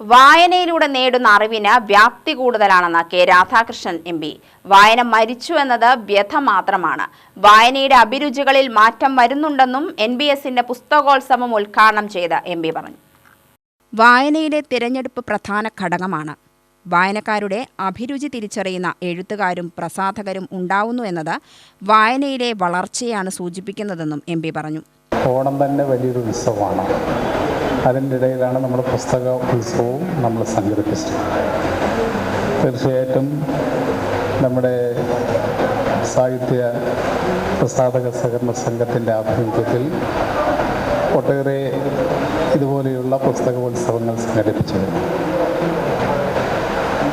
വായനയിലൂടെ നേടുന്ന അറിവിന് വ്യാപ്തി കൂടുതലാണെന്ന് കെ രാധാകൃഷ്ണൻ എം പി. വായന മരിച്ചു എന്നത് വ്യഥ മാത്രമാണ്. വായനയുടെ അഭിരുചികളിൽ മാറ്റം വരുന്നുണ്ടെന്നും എൻ ബി എസിന്റെ പുസ്തകോത്സവം ഉദ്ഘാടനം ചെയ്ത എം പി പറഞ്ഞു. വായനയിലെ തിരഞ്ഞെടുപ്പ് പ്രധാന ഘടകമാണ്. വായനക്കാരുടെ അഭിരുചി തിരിച്ചറിയുന്ന എഴുത്തുകാരും പ്രസാധകരും ഉണ്ടാവുന്നു എന്നത് വായനയിലെ വളർച്ചയാണ് സൂചിപ്പിക്കുന്നതെന്നും എം പി പറഞ്ഞു. ഓണം തന്നെ വലിയൊരു ഉത്സവമാണ്. അതിന്റെ ഇടയിലാണ് നമ്മുടെ പുസ്തക ഉത്സവവും നമ്മൾ സംഘടിപ്പിച്ചത്. തീർച്ചയായിട്ടും നമ്മുടെ സാഹിത്യ പ്രസാധക സഹകരണ സംഘത്തിന്റെ ആഭിമുഖ്യത്തിൽ ഒട്ടേറെ ഇതുപോലെയുള്ള പുസ്തകോത്സവങ്ങൾ സംഘടിപ്പിച്ചത്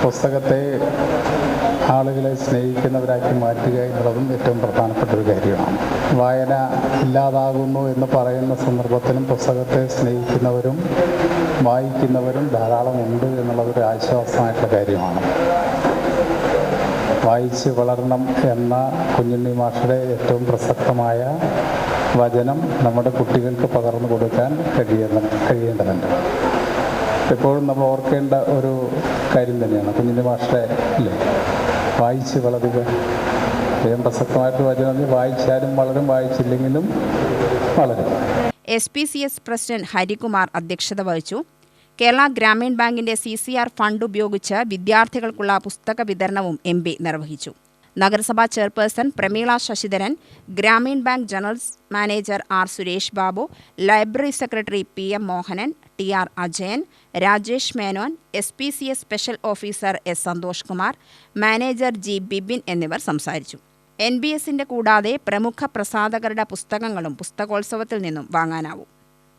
പുസ്തകത്തെ ആളുകളെ സ്നേഹിക്കുന്നവരാക്കി മാറ്റുക എന്നുള്ളതും ഏറ്റവും പ്രധാനപ്പെട്ട ഒരു കാര്യമാണ്. വായന ഇല്ലാതാകുന്നു എന്ന് പറയുന്ന സന്ദർഭത്തിലും പുസ്തകത്തെ സ്നേഹിക്കുന്നവരും വായിക്കുന്നവരും ധാരാളം ഉണ്ട് എന്നുള്ളതൊരു ആശ്വാസമായിട്ടുള്ള കാര്യമാണ്. വായിച്ച് വളരണം എന്ന കുഞ്ഞുണ്ണി മാഷയുടെ ഏറ്റവും പ്രസക്തമായ വചനം നമ്മുടെ കുട്ടികൾക്ക് പകർന്നു കൊടുക്കാൻ കഴിയുന്ന കഴിയേണ്ടതുണ്ട്. എപ്പോഴും നമ്മൾ ഓർക്കേണ്ട ഒരു കാര്യം തന്നെയാണ്. കുഞ്ഞിന്റെ മാഷെ അല്ലേ വായിച്ച് വളരുക. ഏറ്റവും പ്രസക്തമായിട്ട് വരുന്നത് വായിച്ചാലും വളരും വായിച്ചില്ലെങ്കിലും വളരും. S P C S president Harikumar അധ്യക്ഷത വഹിച്ചു. കേരള ഗ്രാമീൺ ബാങ്കിന്റെ സി സി ആർ ഫണ്ട് ഉപയോഗിച്ച് വിദ്യാർത്ഥികൾക്കുള്ള പുസ്തക വിതരണവും എം പി നിർവഹിച്ചു. നഗരസഭാ chairperson Prameela Sasidharan Grameen bank general manager R Suresh Babu library secretary P M Mohanan T R Ajayan Rajesh Menon S P C S special officer S Santhosh Kumar manager G Bibin എന്നിവർ സംസാരിച്ചു. N B എസിന്റെ കൂടാതെ പ്രമുഖ പ്രസാധകരുടെ പുസ്തകങ്ങളും പുസ്തകോത്സവത്തിൽ നിന്നും വാങ്ങാനാവും.